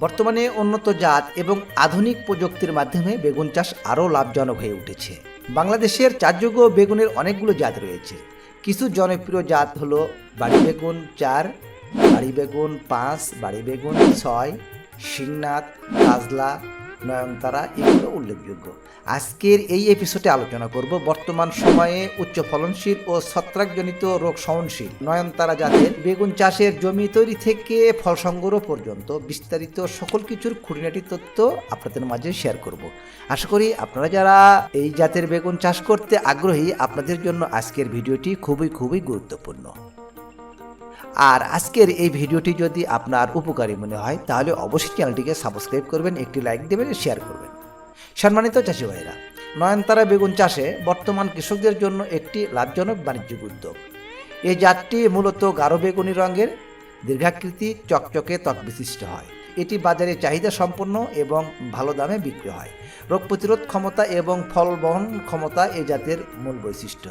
বর্তমানে উন্নত জাত এবং আধুনিক প্রযুক্তির মাধ্যমে বেগুন চাষ আরও লাভজনক হয়ে উঠেছে। বাংলাদেশের চারযোগ্য বেগুনের অনেকগুলো জাত রয়েছে। কিছু জনপ্রিয় জাত হল বাড়ি বেগুন চার, বাড়ি বেগুন পাঁচ, বাড়ি বেগুন ছয়, শিংনাথ, কাজলা নয়নতারা এগুলো উল্লেখযোগ্য। আজকের এই এপিসোডে আলোচনা করব বর্তমান সময়ে উচ্চ ফলনশীল ও ছত্রাকজনিত রোগ সহনশীল নয়নতারা জাতের বেগুন চাষের জমি তৈরি থেকে ফল সংগ্রহ পর্যন্ত বিস্তারিত সকল কিছুর খুঁটিনাটি তথ্য আপনাদের মাঝে শেয়ার করব। আশা করি আপনারা যারা এই জাতের বেগুন চাষ করতে আগ্রহী, আপনাদের জন্য আজকের ভিডিওটি খুবই খুবই গুরুত্বপূর্ণ। আর আজকের এই ভিডিওটি যদি আপনার উপকারী মনে হয়, তাহলে অবশ্যই চ্যানেলটিকে সাবস্ক্রাইব করবেন, একটি লাইক দেবেন, শেয়ার করবেন। সম্মানিত চাষি ভাইরা নয়নতারা বেগুন চাষে বর্তমান কৃষকদের জন্য একটি লাভজনক বাণিজ্যিক উদ্যোগ। এই জাতটি মূলত গাঢ় বেগুনি রঙের, দীর্ঘাকৃতি, চকচকে ত্বক বিশিষ্ট হয়। এটি বাজারে চাহিদা সম্পন্ন এবং ভালো দামে বিক্রি হয়। রোগ প্রতিরোধ ক্ষমতা এবং ফল বহন ক্ষমতা এই জাতের মূল বৈশিষ্ট্য।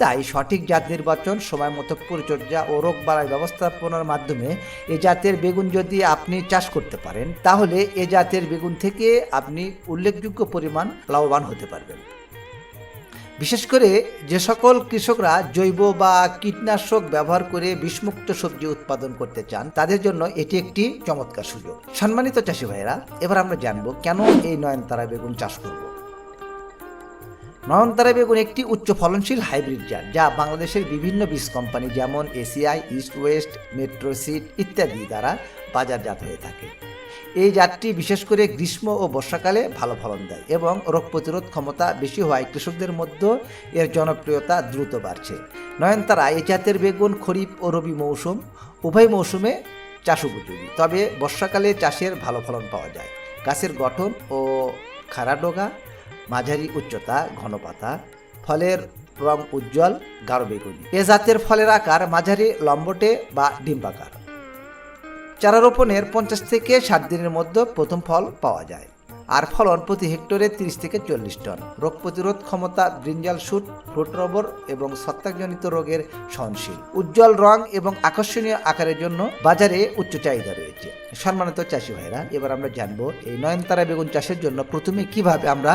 তাই সঠিক জাত নির্বাচন, সময় মতো পরিচর্যা ও রোগ বালাই ব্যবস্থাপনার মাধ্যমে এ জাতের বেগুন যদি আপনি চাষ করতে পারেন, তাহলে এ জাতের বেগুন থেকে আপনি উল্লেখযোগ্য পরিমাণ লাভবান হতে পারবেন। বিশেষ করে যে সকল কৃষকরা জৈব বা কীটনাশক ব্যবহার করে বিষমুক্ত সবজি উৎপাদন করতে চান, তাদের জন্য এটি একটি চমৎকার সুযোগ। সম্মানিত চাষি ভাইয়েরা, এবার আমরা জানব কেন এই নয়নতারা বেগুন চাষ করব? নয়নতারা বেগুন একটি উচ্চ ফলনশীল হাইব্রিড জাত, যা বাংলাদেশের বিভিন্ন বীজ কোম্পানি যেমন এসিআই, ইস্ট ওয়েস্ট মেট্রোসিড ইত্যাদি দ্বারা বাজারজাত হয়ে থাকে। এই জাতটি বিশেষ করে গ্রীষ্ম ও বর্ষাকালে ভালো ফলন দেয় এবং রোগ প্রতিরোধ ক্ষমতা বেশি হওয়ায় কৃষকদের মধ্যে এর জনপ্রিয়তা দ্রুত বাড়ছে। নয়নতারা এই জাতের বেগুন, খরিফ ও রবি মৌসুম উভয় মৌসুমে চাষ উপযোগী, তবে বর্ষাকালে চাষের ভালো ফলন পাওয়া যায়। গাছের গঠন ও খাড়াডোগা মাঝারি উচ্চতা ঘন পাতা ফলের রং উজ্জ্বল, গাঢ় বেগুনি। এ জাতের ফলের আকার মাঝারি, লম্বটে বা ডিম্বাকার। চারা রোপণের পঞ্চাশ থেকে ষাট দিনের মধ্যে প্রথম ফল পাওয়া যায়। আর ফলন প্রতি হেক্টরে তিরিশ থেকে চল্লিশ টন। রোগ প্রতিরোধ ক্ষমতা, ব্রিঞ্জাল শুট ফ্রুট রবর এবং ছত্রাকজনিত রোগের সহনশীল। উজ্জ্বল রং এবং আকর্ষণীয় আকারের জন্য বাজারে উচ্চ চাহিদা রয়েছে। সম্মানিত চাষি ভাইরা, এবার আমরা জানব এই নয়নতারা বেগুন চাষের জন্য প্রথমে কীভাবে আমরা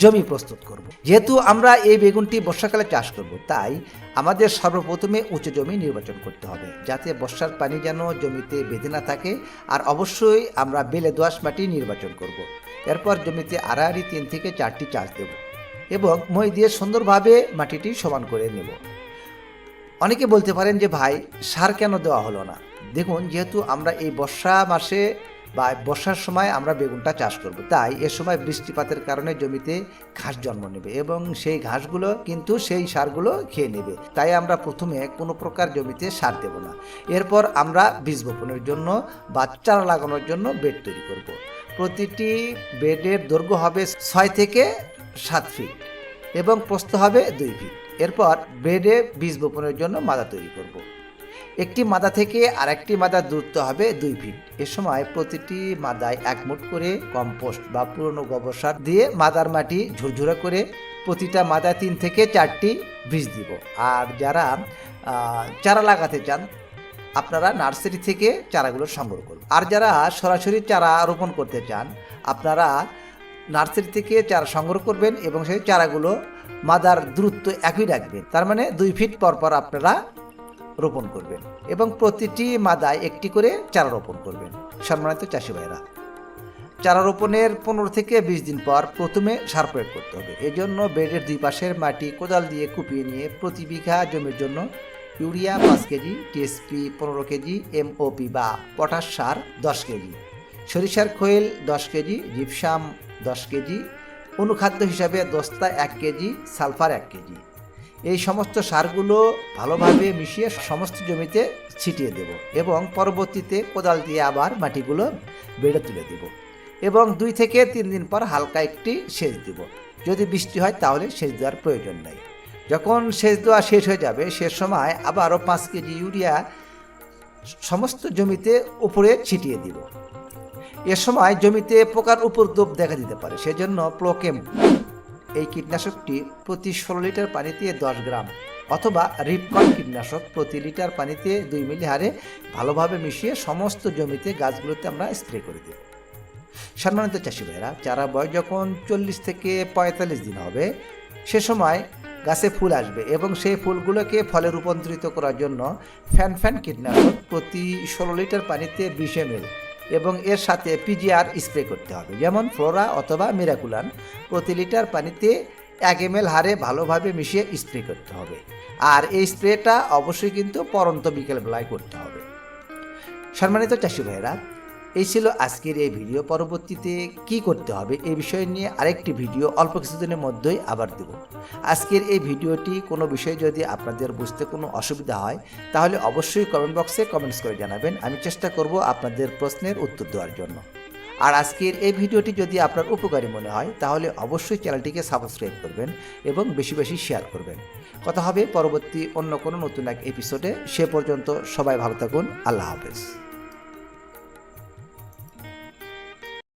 জমি প্রস্তুত করব। যেহেতু আমরা এই বেগুনটি বর্ষাকালে চাষ করব, তাই আমাদের সর্বপ্রথমে উঁচু জমি নির্বাচন করতে হবে, যাতে বর্ষার পানি যেন জমিতে বেঁধে না থাকে, আর অবশ্যই আমরা বেলে দোয়াশ মাটি নির্বাচন করব। এরপর জমিতে আড়াআড়ি তিন থেকে চারটি চাষ দেব এবং মই দিয়ে সুন্দরভাবে মাটিটি সমান করে নেব অনেকে বলতে পারেন যে, ভাই, সার কেন দেওয়া হলো না দেখুন, যেহেতু আমরা এই বর্ষা মাসে বা বর্ষার সময় আমরা বেগুনটা চাষ করব তাই এ সময় বৃষ্টিপাতের কারণে জমিতে ঘাস জন্ম নেবে এবং সেই ঘাসগুলো কিন্তু সেই সারগুলো খেয়ে নেবে তাই আমরা প্রথমে কোনো প্রকার জমিতে সার দেব না এরপর আমরা বীজ বপনের জন্য বা চারা লাগানোর জন্য বেড তৈরি করব। প্রতিটি বেডের দৈর্ঘ্য হবে ছয় থেকে সাত ফিট এবং প্রস্থ হবে দুই ফিট এরপর বেডে বীজ বপনের জন্য মাদা তৈরি করব। একটি মাদা থেকে আরেকটি মাদার দূরত্ব হবে দুই ফিট। এ সময় প্রতিটি মাদায় এক মুঠ করে কম্পোস্ট বা পুরনো গোবর সার দিয়ে মাদার মাটি ঝুরঝুরা করে প্রতিটা মাদায় তিন থেকে চারটি বীজ দিব। আর যারা চারা লাগাতে চান, আপনারা নার্সারি থেকে চারাগুলো সংগ্রহ করুন। আর যারা সরাসরি চারা রোপণ করতে চান, আপনারা নার্সারি থেকে চারা সংগ্রহ করবেন এবং সেই চারাগুলো মাদার দূরত্ব একই রাখবেন। তার মানে দুই ফিট পর পর আপনারা রোপণ করবেন এবং প্রতিটি মাদায় একটি করে চারা রোপণ করবেন। সম্মানিত চাষি ভাইরা চারা রোপণের পনেরো থেকে বিশ দিন পর প্রথমে সার প্রয়োগ করতে হবে। এজন্য বেডের দুই পাশের মাটি কোদাল দিয়ে কুপিয়ে নিয়ে প্রতি বিঘা জমির জন্য ইউরিয়া পাঁচ কেজি টিএসপি পনেরো কেজি এমওপি বা পটাশ সার দশ কেজি, সরিষার খোয়েল দশ কেজি, জিপসাম দশ কেজি, অনুখাদ্য হিসাবে দস্তা এক কেজি, সালফার এক কেজি এই সমস্ত সারগুলো ভালোভাবে মিশিয়ে সমস্ত জমিতে ছিটিয়ে দেব এবং পরবর্তীতে কোদাল দিয়ে আবার মাটিগুলো বেড়ে তুলে দেব এবং দুই থেকে তিন দিন পর হালকা একটি সেচ দেব। যদি বৃষ্টি হয় তাহলে সেচ দেওয়ার প্রয়োজন নেই। যখন সেচ দেওয়া শেষ হয়ে যাবে, সে সময় আবারও পাঁচ কেজি ইউরিয়া সমস্ত জমিতে উপরে ছিটিয়ে দিব। এ সময় জমিতে পোকার উপদ্রব দেখা দিতে পারে, সেজন্য প্লোকেম এই কীটনাশকটি প্রতি ষোলো লিটার পানিতে দশ গ্রাম অথবা রিপকন কীটনাশক প্রতি লিটার পানিতে দুই মিলি হারে ভালোভাবে মিশিয়ে সমস্ত জমিতে গাছগুলোতে আমরা স্প্রে করে দিই। সম্মানিত চাষি ভাইয়েরা চারা বয়স যখন চল্লিশ থেকে পঁয়তাল্লিশ দিন হবে, সে সময় গাছে ফুল আসবে এবং সেই ফুলগুলোকে ফলে রূপান্তরিত করার জন্য ফ্যান ফ্যান কীটনাশক প্রতি ষোলো লিটার পানিতে বিশ এমএল এবং এর সাথে পিজিআর স্প্রে করতে হবে। যেমন ফ্লোরা অথবা মিরাকুলান প্রতি লিটার পানিতে এক এমএল হারে ভালোভাবে মিশিয়ে স্প্রে করতে হবে। আর এই স্প্রেটা অবশ্যই কিন্তু পরন্ত বিকেলবেলায় করতে হবে। সম্মানিত চাষি ভাইয়েরা এই ছিল আজকের এই ভিডিও পরবর্তীতে কি করতে হবে এই বিষয় নিয়ে আরেকটি ভিডিও অল্প কিছুদিনের মধ্যেই আবার দেব। আজকের এই ভিডিওটি কোনো বিষয়ে যদি আপনাদের বুঝতে কোনো অসুবিধা হয়, তাহলে অবশ্যই কমেন্ট বক্সে কমেন্টস করে জানাবেন। আমি চেষ্টা করব আপনাদের প্রশ্নের উত্তর দেওয়ার জন্য। আর আজকের এই ভিডিওটি যদি আপনার উপকারী মনে হয়, তাহলে অবশ্যই চ্যানেলটিকে সাবস্ক্রাইব করবেন এবং বেশি বেশি শেয়ার করবেন। কথা হবে পরবর্তী অন্য কোনো নতুন এক এপিসোডে সে পর্যন্ত সবাই ভালো থাকুন। আল্লাহ হাফেজ।